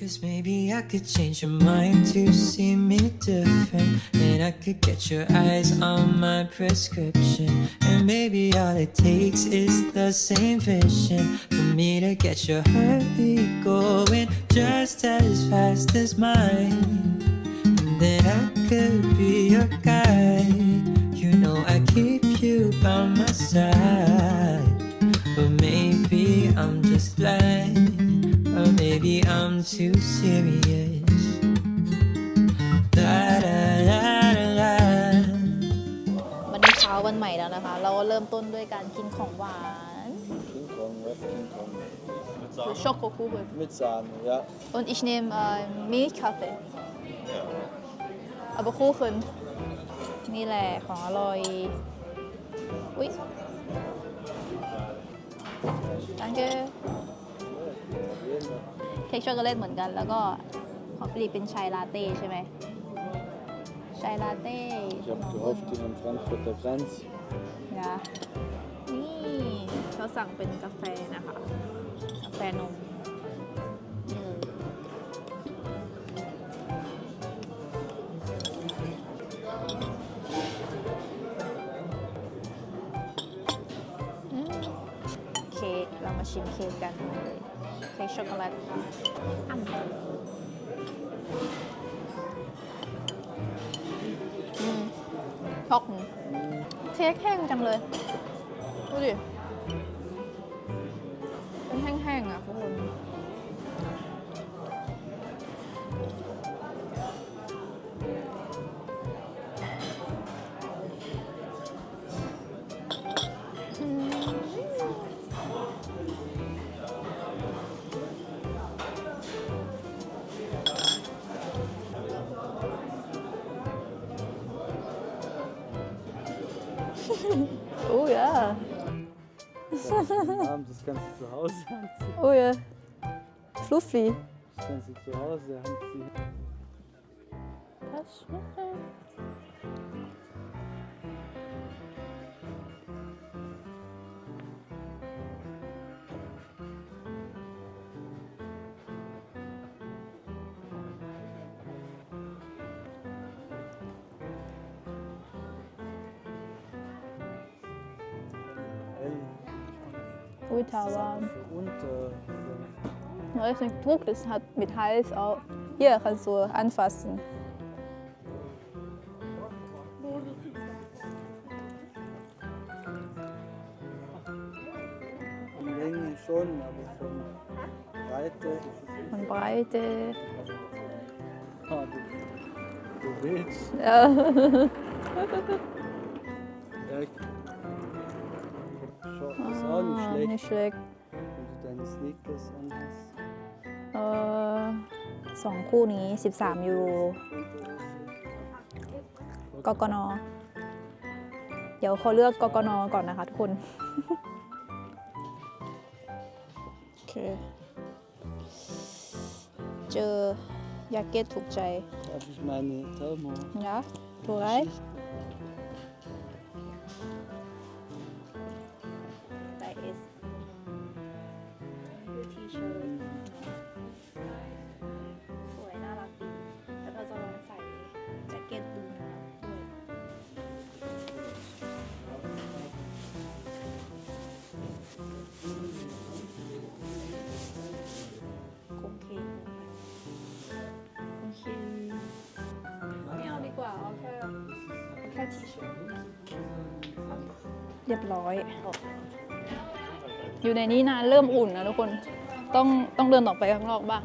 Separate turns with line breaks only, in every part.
Cause maybe I could change your mind to see me different. And I could get your eyes on my prescription. And maybe all it takes is the same vision for me to get your heartbeat going just as fast as mine. And then I could be your guide. I'm too serious. La la la la la.
วันนี้เช้าวันใหม่แล้วนะคะ เราก็เริ่มต้นด้วยการกินของหวาน
King Kong, was King Kong?
คือช็อกโกคูเบิร์
Mit Sahne, ja.
und ich nehme äh, Milchkaffee aber Kuchen นี่แหละของอร่อย อุ๊ย danke เค้กช็อกโกแลตเหมือนกัน แล้วก็ของฟิลิปเป็นชายลาเต้ใช่ไหมชายลาเต้
Ich habe gehofft, ihn am Frankfurter Kranz.
นะนี่เขาสั่งเป็นกาแฟนะคะ กาแฟนมนี่เลยอืมเค้กเรามาชิมเค้กกันเลย เค้กช็อกโกแลตอืมช็อกเค้กแห้งจังเลย ดูดิ
Abend, das kannst du zu Hause anziehen.
Oh ja. Fluffy.
Das kannst du zu Hause anziehen.
Das
Ey,
Ui,
das ist aber
Taiwan.
für unter.
Da ist ein Druck, das hat mit Hals auch. Hier kannst du anfassen.
Die Länge schon, aber von Breite ist es
Von Breite.
Ah, du, du willst.
Ja.
Ja, nicht
Ah,
schlecht,
nicht schlecht.
wenn du deine Sneakers anhast.
เออสองคู่นี้ 13 ยูโรกกน เดี๋ยวเขาเลือกกกน ก่อนนะคะทุกคน โอเค เจอ ยาเก็ตถูกใจ
Darf ich meine Thermo?
นะถู เรียบร้อย อยู่ในนี้นานเริ่มอุ่นนะทุกคน ต้องต้องเดินออกไปข้างนอกบ้าง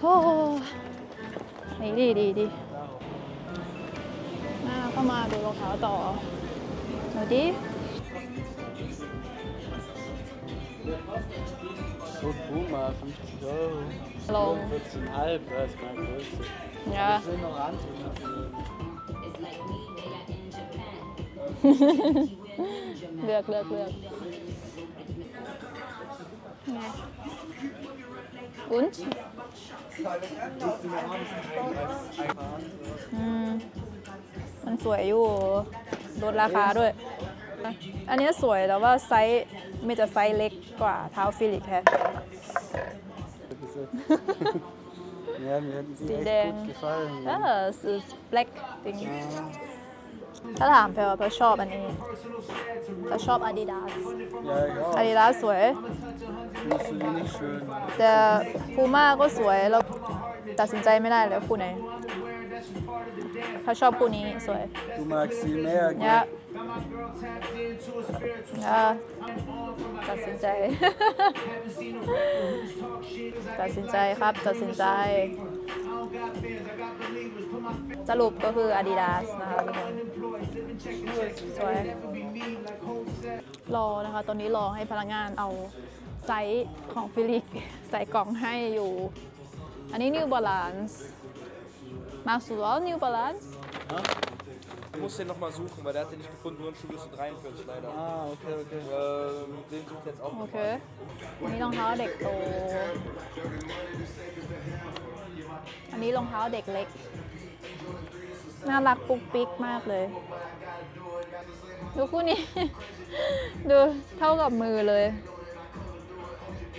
โอ้นี่ดีดีดีมาเข้ามาดูรองเท้าต่อดูดิ
So Puma, 50 Euro.
Long.
14,5, das ist meine Größe.
เนี่ย
Es sind noch andere Modelle.
เลือกเลือกเลือกไงอุ่นอืมมันสวยอยู่ลดราคาด้วย อันเนี้ยสวยแต่ว่าไซส์มีแต่ไซส์เล็กกว่าเท้าฟิลิปแค่
Das getestet. ja, mir hätten die
Sie
echt
denn?
gut gefallen.
เอ
Ja.
อ is black thing
Ja.
ถ้าถามเพลเพลชอบอันนี้เพลชอบ Adidas
Ja, ich auch.
Adidas สวย
Findest du die nicht schön?
แต่พูม่าก็สวยแล้วตัดสินใจไม่ได้เลยคู่ไหนเขาชอบคู่นี้สวย
Du magst sie mehr,
ยะ
gell?
ยะตัดสินใจ ตัดสินใจครับ ตัดสินใจ สรุปก็คือ Adidas นะคะทุกคนสวยรอนะคะ ตอนนี้รอให้พนักงานเอาไซส์ของฟิลิปใส่กล่องให้อยู่ อันนี้ New Balance มาสุดแล้ว New Balance
Ich muss den nochmal suchen, weil der hat den nicht gefunden, nur in Schuhgröße 43 leider.
Ah, okay, okay.
Ähm, den suche ich jetzt auch
โอ
noch
เค
mal.
อันนี้รองเท้าเด็กโตอันนี้รองเท้าเด็กเล็ก น่ารักปุ๊กปิ๊กมากเลย ดูคู่นี้ ดูเท่ากับมือเลย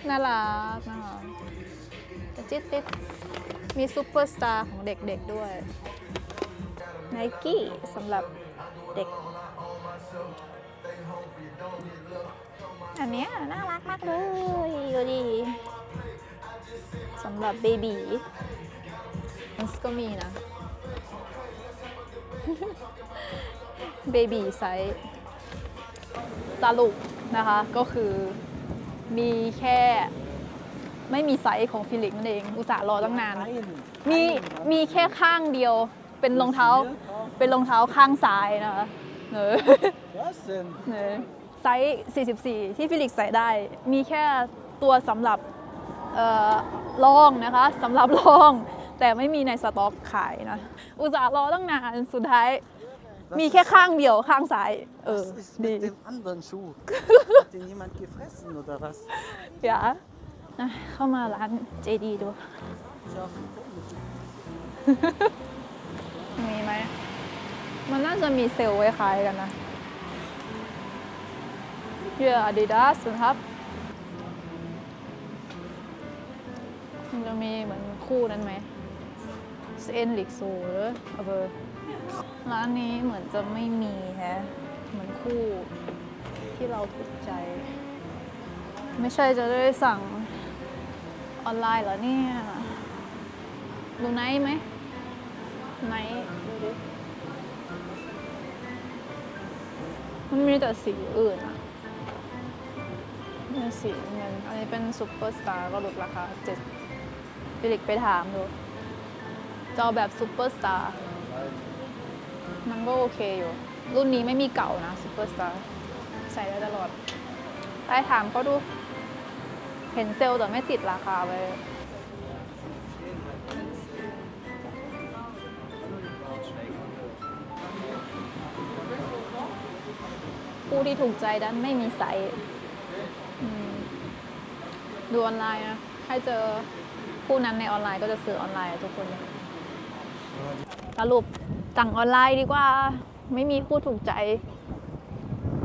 น่ารักน่ารักระจิ๊ดติ๊ดมีซูเปอร์สตาร์ของเด็กๆด้วยไนกี้สำหรับเด็ก อันเนี้ยน่ารักมากเลย ดูดิสำหรับเบบีมันก็มีนะ เบบีไซส์สรุปนะคะก็คือมีแค่ไม่มีไซส์ของฟิลิปนั่นเอง อุตส่าห์รอตั้งนาน มีมีแค่ข้างเดียว เป็นรองเท้า เป็นรองเท้าข้างซ้ายนะคะเออ
Was denn?
เนอะไซส์ 44 ที่ฟิลิกซ์ใส่ได้ มีแค่ตัวสำหรับเอ่อลองนะคะสำหรับลอง แต่ไม่มีในสต็อกขายนะ อุตส่าห์รอตั้งนานสุดท้าย มีแค่ข้างเดียวข้างซ้าย เออ
Was ist
ดี
mit dem anderen Schuh? Hat den jemand gefressen oder was?
อย่าอะเข้ามาร้านเจดีดู
Ist ja auch komisch.
มีไหม มันน่าจะมีเซลล์ไว้ขายกันนะเยื่อ Adidas นะครับ มันจะมีเหมือนคู่นั้นไหม เซนลิกซูหรือเบอร์ร้านนี้เหมือนจะไม่มีแฮะ เหมือนคู่ที่เราถูกใจ ไม่ใช่จะได้สั่งออนไลน์เหรอเนี่ย ดูไนท์ไหมไหนดูดิมันมีแต่สีอื่นอะนี่สีเงิน อันนี้เป็นซุปเปอร์สตาร์ก็ลดราคาเจ็ดฟิลิกไปถามดู จอแบบซุปเปอร์สตาร์มันก็โอเคอยู่ รุ่นนี้ไม่มีเก่านะซุปเปอร์สตาร์ใส่ได้ตลอดไปถามเขาดู เห็นเซลล์แต่ไม่ติดราคาไว้ผู้ที่ถูกใจดันไม่มีไซส์ดูออนไลน์นะ ให้เจอผู้นั้นในออนไลน์ก็จะซื้อออนไลน์ทุกคน สรุปสั่งออนไลน์ดีกว่า ไม่มีคู่ถูกใจ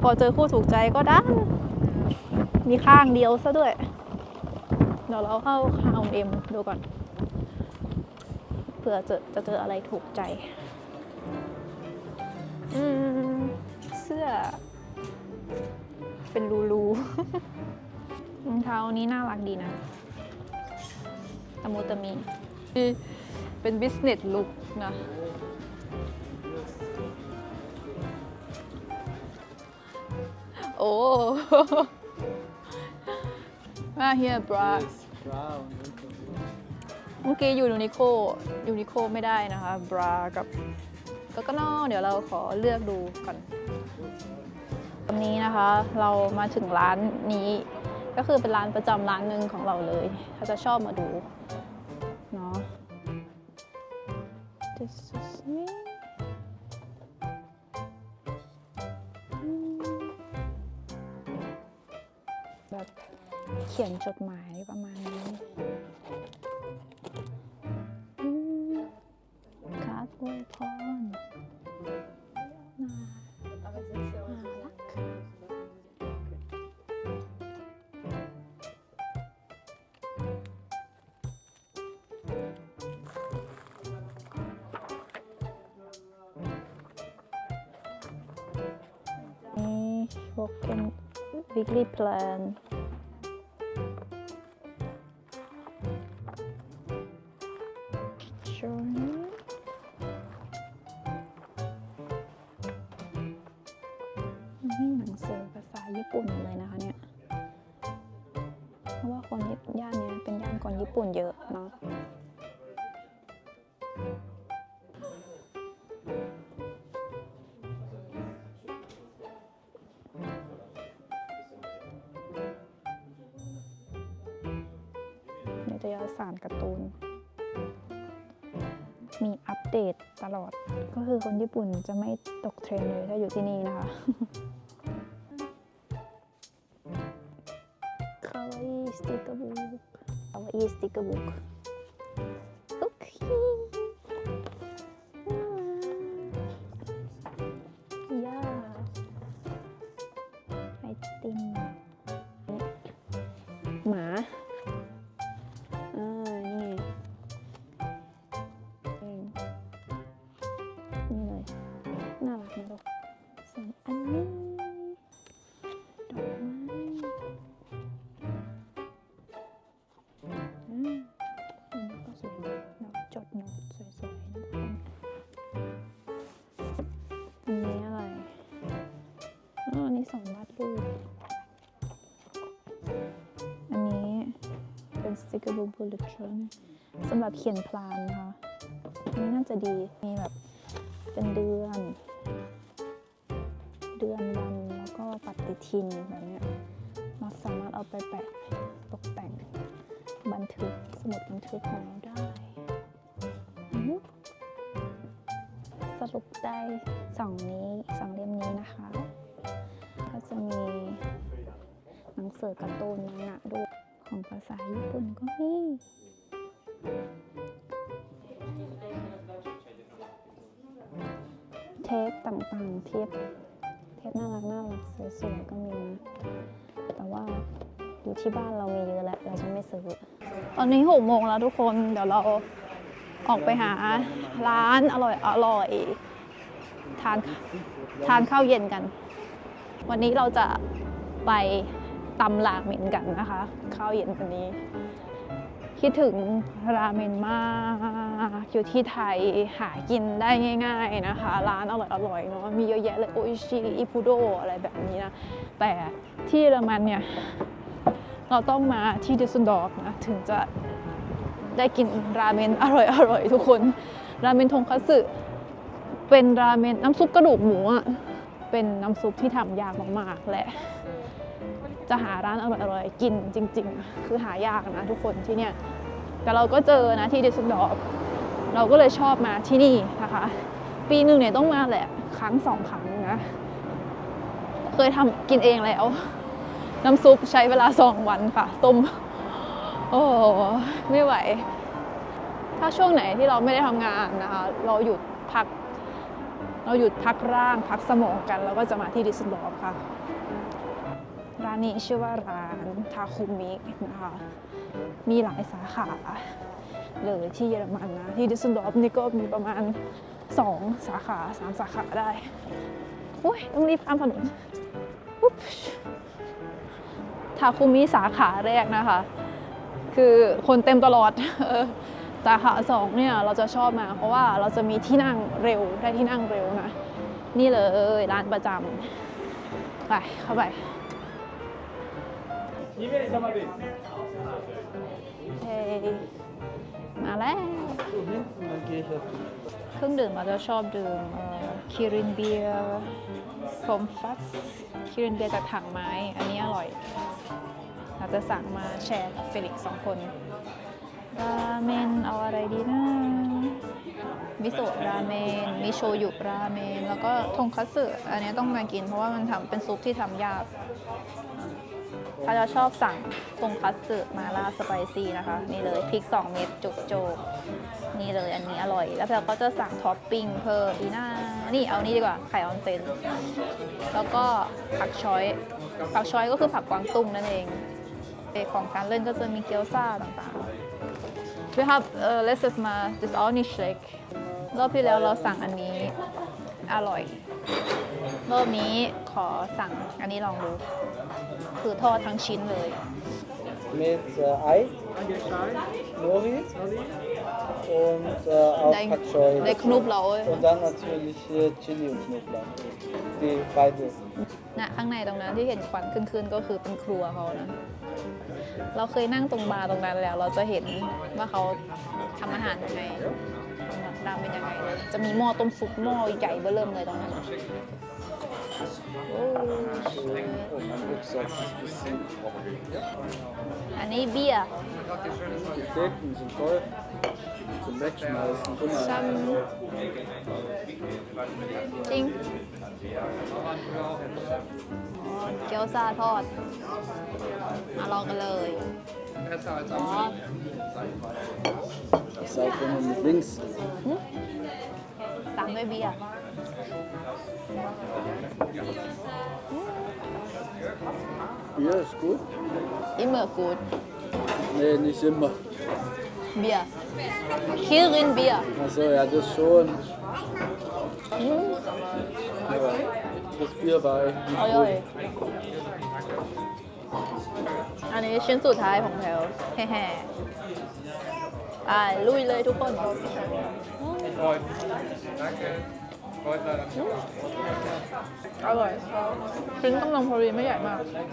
พอเจอคู่ถูกใจก็ดันมีข้างเดียวซะด้วย เดี๋ยวเราเข้าคาวเอ็มดูก่อน เผื่อจะจะเจออะไรถูกใจ อืม เสื้อ เป็นรูรูรองเท้านี้น่ารักดีนะตะมูตะมีอ เป็นบิสเนสลุคนะ โอ้ มาเฮียบรา
Brown.
เมื่อกี้อยู่ยูนิโคยูนิโคไม่ได้นะคะบรากับก็ก็นอเดี๋ยวเราขอเลือกดูก่อนตอนนี้นะคะเรามาถึงร้านนี้ก็คือเป็นร้านประจำร้านหนึ่งของเราเลย ถ้าจะชอบมาดู ขียนจดหมายประมาณนี้การ์ดอวยพรน่ารักนี่ walk in weekly plan นเลยนะคะเนี่ยเพราะว่าคนย่านเนี้ยเป็นย่านคนญี่ปุ่นเยอะเนาะนิตยสารการ์ตูน มีอัปเดตตลอด ก็คือคนญี่ปุ่นจะไม่ตกเทรนเลยถ้าอยู่ที่นี่นะคะาอิสติก อันนี้อะไรอ๋อนนี้สองวาดรูปอันนี้เป็นสติกเกอร์บุ๊กบูลเลตทรนสำหรับเขียนพลานนะคะอันนี้น่าจะดี มีแบบเป็นเดือน เดือนวันแล้วก็ปฏิทินแบบนี้เราสามารถเอาไปแปะตกแต่งบันทึกสมุดบันทึกของเราได้ รุปได้สองนี้สองเล่มนี้นะคะ ก็จะมีหนังสือการ์ตูนมังงะด้วยของภาษาญี่ปุ่นก็มีเทปต่างๆ เทปเทปน่ารักน่ารักสวยๆก็มีนะแต่ว่าอยู่ที่บ้านเรามีเยอะแล้วเราจะไม่ซื้อตอนนี้หกโมงแล้วทุกคนเดี๋ยวเรา ออกไปหาร้านอร่อยอร่อยทานทานข้าวเย็นกัน วันนี้เราจะไปตำราเมนกันนะคะ ข้าวเย็นวันนี้ คิดถึงราเมนมากอยู่ที่ไทยหากินได้ง่าย ๆนะคะ ร้านอร่อยๆเนาะมีเยอะแยะเลยโออิชิอิพุโดอะไรแบบนี้นะ แต่ที่เยอรมันเนี่ย เราต้องมาที่ดิสซนดอร์ฟนะ ถึงจะ ได้กินราเมนอร่อยๆทุกคน ราเมนทงคัตสึเป็นราเมนน้ำซุปกระดูกหมูอะเป็นน้ำซุปที่ทำยากมากๆและจะหาร้านอร่อยๆกินจริง ๆ คือหายากนะทุกคนที่เนี่ยแต่เราก็เจอนะที่ดิสซันดอฟเราก็เลยชอบมาที่นี่นะคะ ปีหนึ่งเนี่ยต้องมาแหละครั้งสองครั้งนะเคยทำกินเองแล้ว น้ำซุปใช้เวลาสองวันค่ะ ต้ม โอ้ไม่ไหว ถ้าช่วงไหนที่เราไม่ได้ทำงานนะคะเราหยุดพัก เราหยุดพักร่างพักสมองกันเราก็จะมาที่ดิสนดอร์ฟค่ะ ร้านนี้ชื่อว่าร้านทาคุมินะคะมีหลายสาขาเลยที่เยอรมันนะ ที่ดิสนดอร์ฟนี่ก็มีประมาณ 2 สาขา3สาขาได้โอ้ยต้องรีบข้ามถนนทาคุมิสาขาแรกนะคะ คือคนเต็มตลอดสาขาสองเนี่ยเราจะชอบมา เพราะว่าเราจะมีที่นั่งเร็วได้ที่นั่งเร็วนะ นี่เลยร้านประจำไปเข้าไปเฮ้มาแล้วเครื่องดื่มเราจะชอบดื่มคิรินเบียร์ฟอมฟัสคิรินเบียร์จากถังไม้ อันนี้อร่อย เราจะสั่งมาแชร์กับเฟลิกซ์สองคนราเมนเอาอะไรดีนะมิโซะราเมนมิโชยุราเมน แล้วก็ทงคัตสึอันนี้ต้องมากินเพราะว่ามันทำเป็นซุปที่ทำยากเขาจะชอบสั่งทงคัตสึมาล่าสไปซี่นะคะ นี่เลยพริก 2 เม็ดจุกโจกนี่เลยอันนี้อร่อย แล้วเราก็จะสั่งท็อปปิ้งเพิ่มดีน่านี่เอานี่ดีกว่า ไข่ออนเซนแล้วก็ผักช้อย ผักช้อยก็คือผักกวางตุ้งนั่นเอง ของการเล่นก็จะมีเกี๊ยวซ่าต่างๆ We have uh, letztes Mal das auch nicht schlecht รอบที่แล้วเราสั่งอันนี้อร่อย รอบนี้ขอสั่งอันนี้ลองดู คือทอดทั้งชิ้นเลย
Mit äh, Ei, Nori und äh, auch
ได้
Pak Choi.
ได้คนุบเราเว้ย
Und dann natürlich hier Chili und Knoblauch. Die beide.
นะข้างในตรงนั้นที่เห็นควันขึ้นๆก็คือเป็นครัวเขานะ เราเคยนั่งตรงบาร์ตรงนั้นแล้ว เราจะเห็นว่าเขาทำอาหารยังไงรามเป็นยังไง จะมีหม้อต้มซุปหม้อใหญ่เบ้อเริ่มเลยตรงนั้นโอ้
Oh, mein Rucksack ist ein bisschen
อันนี้เบียร์
geklebt und sind voll. Zum Wegschmeißen. Guck mal.
ซัมจริงอ๋อเกี๊ยวซาทอด มาลองกันเลยอ๋อ
Ich sag immer mit links.
ตามด้วยเบียร์
Bier ist gut.
อิเมอร์กูด
Nee, nicht immer.
เบียร์คิรินเบียร์
Achso, ja, das schon. Aber das Bier war echt
อ
nicht
ร่อย
gut.
อันนี้ชิ้นสุดท้ายของแถวแฮ่ๆอ่าลุยเลยทุกคนอร่อย ชิ้นกำลังพอดีไม่ใหญ่มากค่ะ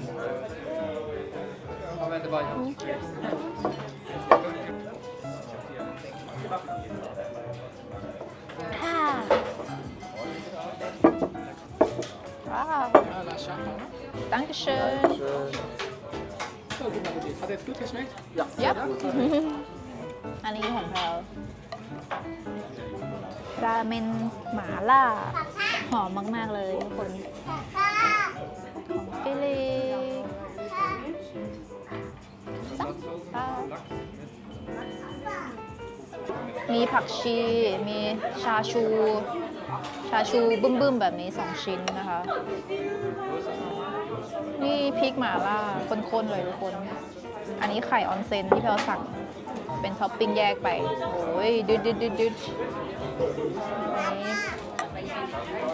ว้าว Dankeschön
Schön.
Hat jetzt gut geschmeckt?
Ja,
ยับอันนี้ของเราราเมนหมาล่า หอมมาก ๆ เลยทุกคนของฟิลิปมีผักชี มีชาชูชาชูบึ้มๆ แบบนี้ 2 ชิ้นนะคะ นี่พริกหม่าล่าข้นๆ เลยทุกคน อันนี้ไข่ออนเซนที่เราสั่งเป็นท็อปปิ้งแยกไป โอ้ยดึดดึดดึดดึดอันนี้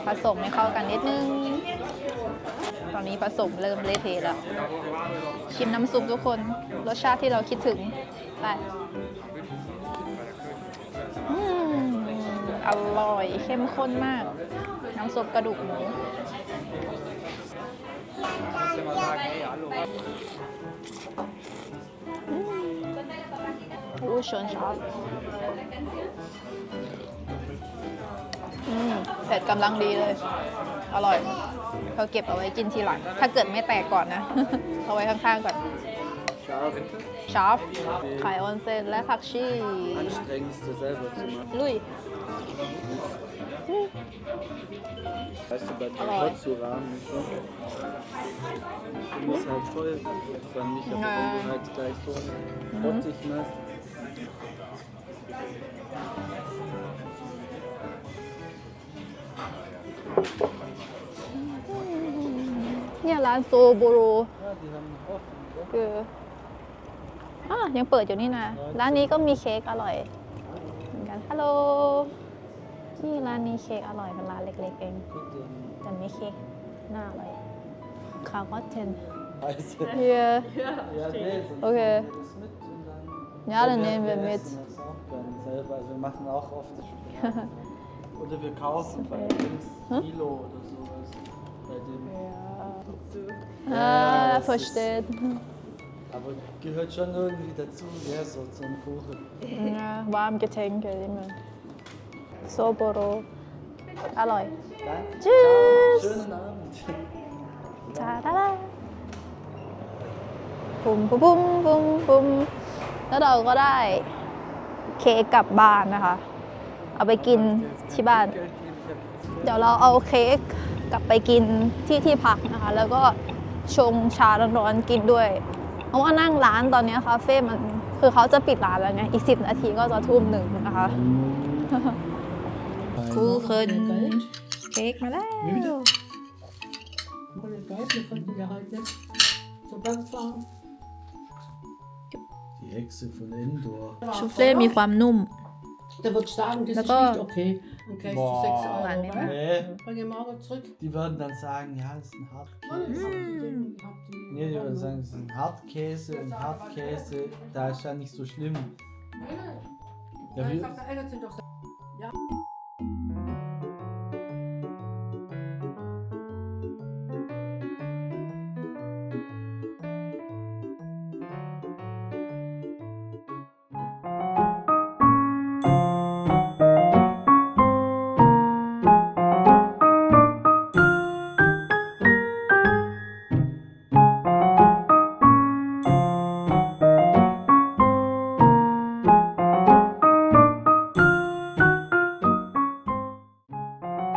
ผสมให้เข้ากันนิดนึง ตอนนี้ผสมเริ่มเละเทะแล้ว ชิมน้ำซุปทุกคน รสชาติที่เราคิดถึง ไป อร่อยเข้มข้นมาก น้ำซุปกระดูกหมูโอ้ชนชอบอืมเผ็ดกำลังดีเลย อร่อยเราเก็บเอาไว้กินทีหลัง ถ้าเกิดไม่แตกก่อนนะ เอาไว้ข้างๆก่อน
Scharf.
ชอฟไข่ออนเซนและผักชี
Anstrengendste selber zu machen.
ลุย
Weißt du, bei dem
Aber-
Kotzu-Rahmen schon. Du musst halt voll von nicht, aber
Ja.
wenn du halt gleich so rottig machst.
เนี่ยร้านโซโบโร
Ja, die haben offen. gell?
คืออ่ะยังเปิดอยู่นี่นะ ร้านนี้ก็มีเค้กอร่อย เหมือนกัน ฮัลโหล นี่ร้านนี้เค้กอร่อยเป็นร้านเล็กๆเอง
Guck dir
แต่ไม่เค้กน่าอร่อยคาร์บอนเทน
den Preis.
เฮีย
Ja, nee, sonst
Okay.
nehmen wir das mit und dann.
Ja, dann
Oder
nehmen wir mit.
essen das auch gerne selber. Also wir machen auch oft Oder wir kaufen bei uns Kilo oder sowas. Bei dem.
Ah,
das ist-
versteht.
Aber gehört schon irgendwie dazu, ja, so zum Kuchen.
Ja, warm Getränke immer. Soboro. อร่อย
Danke.
Tschüss.
Schönen Abend.
จ้าดาดาปุ้มปุ้มปุ้มปุ้มปุ้มแล้วเราก็ได้เค้กกลับบ้านนะคะ เอาไปกินที่บ้าน เดี๋ยวเราเอาเค้กกลับไปกินที่ที่พักนะคะ แล้วก็ชงชาร้อนๆกินด้วย เพราะว่านั่งร้านตอนนี้คาเฟ่มันคือเขาจะปิดร้านแล้วไงอีกสินาทีก็จะทุ่มหนึ่งนะคะคูเคินเค้กมาแล้ว
Mal den Geist von dir gehalten. So ganz warm.
Die Hexe von Endor.
ชูเฟ่มีความนุ่ม
Der wird sagen, das ist nicht okay. Dann kriegst du
Boah.
6 Euro.
Nein,
gell?
Nee,
Bring ihn morgen zurück.
die würden dann sagen, ja, das ist ein Hartkäse.
Mm.
Nee, die würden sagen, das ist ein Hartkäse und Hartkäse, da ist ja nicht so schlimm. Ja, wie,
Ja, sind doch